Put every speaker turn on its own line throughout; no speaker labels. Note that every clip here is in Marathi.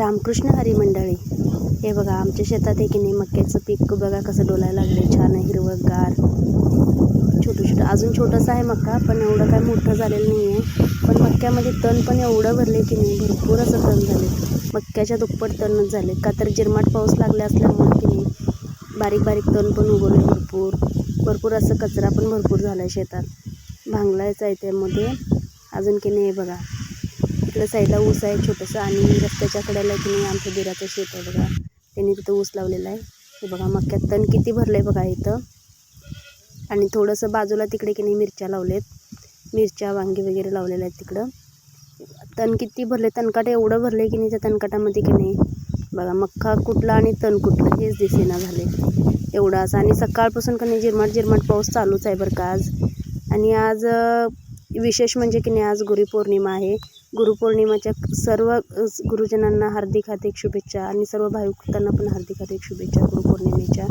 रामकृष्ण हरी मंडळी. हे बघा आमच्या शेतात एक की नाही मक्याचं पीक बघा कसं डोलायला लागले छान आहे हिरवंगार. छोटं छोटं अजून छोटंसं आहे मक्का पण एवढं काय मोठं झालेलं नाही आहे पण मक्क्यामध्ये तण पण एवढं भरले की नाही भरपूर असं तण झाले मक्याच्या दुप्पट तणच झाले का तर जिरमाट पाऊस लागला असल्यामुळे की नाही बारीक बारीक तण पण उगवले भरपूर. भरपूर असं कचरा पण भरपूर झाला आहे शेतात. भांगलायचं आहे त्यामध्ये. अजून की नाही बघा. इकडं साईडला ऊस आहे छोटंसं आणि रस्त्याच्या कडेला की नाही आमच्या बिराचं शेत आहे बघा. त्यांनी तिथं ऊस लावलेला आहे. हे बघा मक्यात तण किती भरलं आहे बघा इथं. आणि थोडंसं बाजूला तिकडे की नाही मिरच्या लावलेत. मिरच्या वांगी वगैरे लावलेल्या आहेत तिकडं. तण किती भरले तणकाट एवढं भरलं की नाही त्या तणकाटामध्ये की नाही. बघा मक्का कुठला आणि तण कुठलं हेच दिसेना झाले एवढाच असं. आणि सकाळपासून का नाही झिरमाट झिरमाट पाऊस चालूच आहे बरं का आज. आणि आज विशेष म्हणजे की नाही आज गुरुपौर्णिमा आहे. गुरुपौर्णिमाच्या सर्व गुरुजनांना हार्दिक हार्दिक शुभेच्छा आणि सर्व भाविकांना पण हार्दिक हार्दिक शुभेच्छा गुरुपौर्णिमेच्या.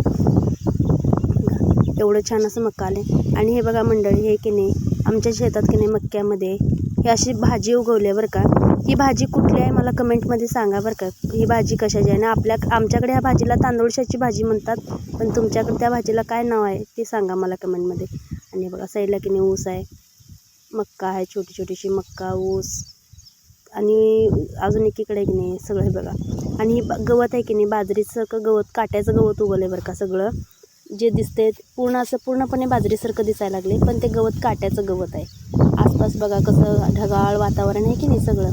एवढं छान असं मक्का आले आणि हे बघा मंडळी हे की नाही आमच्या शेतात की नाही मक्क्यामध्ये ही अशी भाजी उगवली बरं का. ही भाजी कुठली आहे मला कमेंटमध्ये सांगा बरं का. ही भाजी कशाची आहे? आणि आपल्या आमच्याकडे ह्या भाजीला तांदूळशाची भाजी म्हणतात पण तुमच्याकडे त्या भाजीला काय नाव आहे ते सांगा मला कमेंटमध्ये. आणि बघा साईडला की नाही ऊस आहे. मक्का आहे छोटी छोटीशी मक्का ऊस. आणि अजून एकीकडे की नाही सगळं हे बघा. आणि हे ब- गवत आहे की नाही बाजरीसारखं गवत काट्याचं गवत उगवलं आहे बरं का सगळं. जे दिसते पूर्ण असं पूर्णपणे बाजरीसारखं दिसायला लागले पण ते गवत काट्याचं गवत आहे. आसपास बघा कसं ढगाळ वातावरण आहे की नाही सगळं.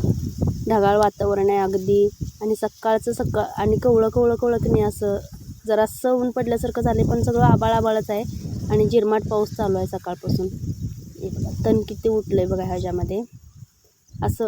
ढगाळ वातावरण आहे अगदी. आणि सकाळचं सकाळ आणि कवळं कवळं कवळं की नाही असं जरासं ऊन पडल्यासारखं झाले पण सगळं आबाळ आबाळच आहे. आणि झिरमाट पाऊस चालू आहे सकाळपासून. हे तण किती उठलं आहे बघा ह्याच्यामध्ये. असं